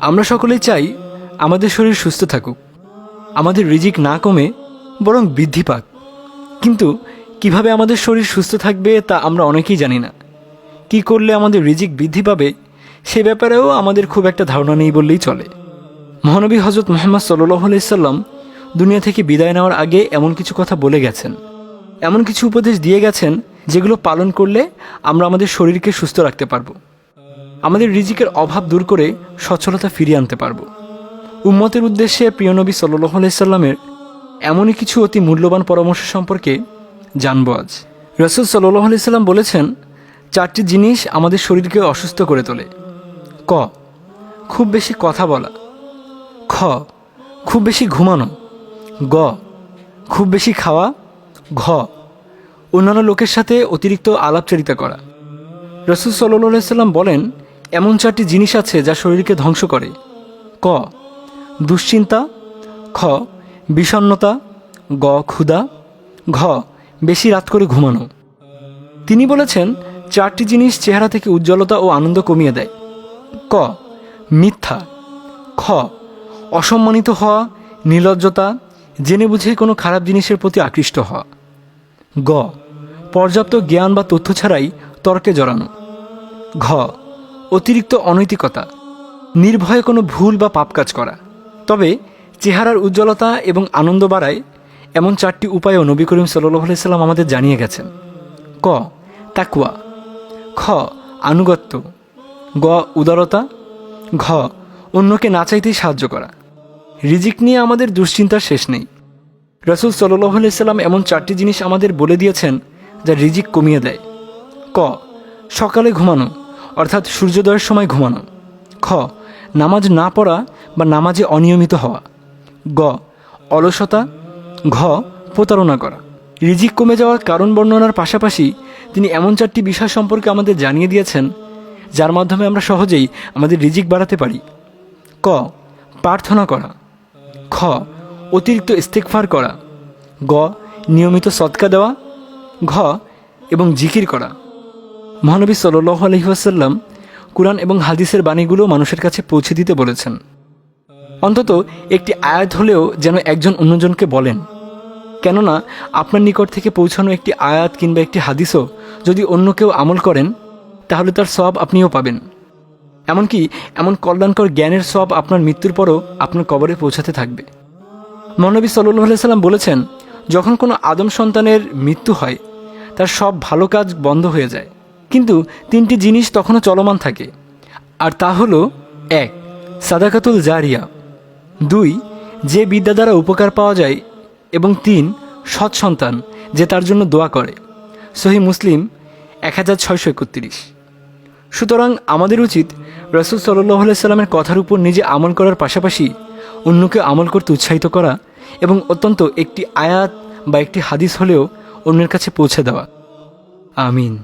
আমরা সকলেই চাই আমাদের শরীর সুস্থ থাকুক। আমাদের রিজিক না কমে বরং বৃদ্ধি পাক। কিন্তু কীভাবে আমাদের শরীর সুস্থ থাকবে তা আমরা অনেকেই জানি না। কি করলে আমাদের রিজিক বৃদ্ধি পাবে সে ব্যাপারেও আমাদের খুব একটা ধারণা নেই বললেই চলে। মহানবী হজরত মোহাম্মদ সাল্লাহ আলাইসাল্লাম দুনিয়া থেকে বিদায় নেওয়ার আগে এমন কিছু কথা বলে গেছেন। এমন কিছু উপদেশ দিয়ে গেছেন যেগুলো পালন করলে আমরা আমাদের শরীরকে সুস্থ রাখতে পারব। আমাদের রিজিকের অভাব দূর করে সচ্ছলতা ফিরিয়ে আনতে পারব। উম্মতের উদ্দেশ্যে প্রিয়নবী সাল্লাহ আলাইসাল্লামের এমনই কিছু অতি মূল্যবান পরামর্শ সম্পর্কে জানব আজ। রসুল সাল্লাহ আলাইসাল্লাম বলেছেন, চারটি জিনিস আমাদের শরীরকে অসুস্থ করে তোলে। ক, খুব বেশি কথা বলা। খ, খুব বেশি ঘুমানো। গ, খুব বেশি খাওয়া। ঘ, অন্যান্য লোকের সাথে অতিরিক্ত আলাপচারিতা করা। রসুল সাল্লাহ সাল্লাম বলেন এমন চারটি জিনিস আছে যা শরীরকে ধ্বংস করে। ক, দুশ্চিন্তা। খ বিষণ্নতা গ, ক্ষুধা। ঘ, বেশি রাত করে ঘুমানো। তিনি বলেছেন, চারটি জিনিস চেহারা থেকে উজ্জ্বলতা ও আনন্দ কমিয়ে দেয়। ক, মিথ্যা। খ, অসম্মানিত হওয়া, নির্লজ্জতা, জেনে বুঝে কোনো খারাপ জিনিসের প্রতি আকৃষ্ট হওয়া। গ, পর্যাপ্ত জ্ঞান বা তথ্য ছাড়াই তর্কে জড়ানো। ঘ অতিরিক্ত অনৈতিকতা, নির্ভয়ে কোনো ভুল বা পাপ কাজ করা। তবে চেহারার উজ্জ্বলতা এবং আনন্দ বাড়ায় এমন চারটি উপায়ও নবী করিম সাল্লাহ সাল্লাম আমাদের জানিয়ে গেছেন। ক তাকুয়া খ, আনুগত্য। গ, উদারতা। ঘ, অন্যকে না চাইতেই সাহায্য করা। রিজিক নিয়ে আমাদের দুশ্চিন্তার শেষ নেই। রসুল সাল্লাহ সাল্লাম এমন চারটি জিনিস আমাদের বলে দিয়েছেন যা রিজিক কমিয়ে দেয়। ক, সকালে ঘুমানো। অর্থাৎ সূর্যোদয়ের সময় ঘুমানো। খ, নামাজ না পড়া বা নামাজে অনিয়মিত হওয়া। গ, অলসতা। ঘ, প্রতারণা করা। রিজিক কমে যাওয়ার কারণ বর্ণনার পাশাপাশি তিনি এমন চারটি বিষয় সম্পর্কে আমাদের জানিয়ে দিয়েছেন, যার মাধ্যমে আমরা সহজেই আমাদের রিজিক বাড়াতে পারি। ক, প্রার্থনা করা। খ, অতিরিক্ত ইস্তেকফার করা। গ, নিয়মিত সৎকা দেওয়া। ঘ, এবং জিকির করা। মহানবী সাল্লাহ আলহিহাসাল্লাম কোরআন এবং হাদিসের বাণীগুলো মানুষের কাছে পৌঁছে দিতে বলেছেন। অন্তত একটি আয়াত হলেও যেন একজন অন্যজনকে বলেন। কেননা আপনার নিকট থেকে পৌঁছানো একটি আয়াত কিংবা একটি হাদিসও যদি অন্য কেউ আমল করেন, তাহলে তার সব আপনিও পাবেন। এমনকি এমন কল্যাণকর জ্ঞানের সব আপনার মৃত্যুর পরও আপনার কবরে পৌঁছাতে থাকবে। মহানবী সাল্লু সাল্লাম বলেছেন, যখন কোনো আদম সন্তানের মৃত্যু হয়, তার সব ভালো কাজ বন্ধ হয়ে যায়। কিন্তু তিনটি জিনিস তখনও চলমান থাকে। আর তা হলো, এক, সাদাকাতুল জারিয়া। দুই, যে বিদ্যা দ্বারা উপকার পাওয়া যায়। এবং তিন, সৎ সন্তান, যে তার জন্য দোয়া করে। সহি মুসলিম, এক হাজার ছয়শো একত্রিশ। সুতরাং আমাদের উচিত রসুল সাল্লাহ সাল্লামের কথার উপর নিজে আমল করার পাশাপাশি অন্যকে আমল করতে উৎসাহিত করা এবং অত্যন্ত একটি আয়াত বা একটি হাদিস হলেও অন্যের কাছে পৌঁছে দেওয়া। আমিন।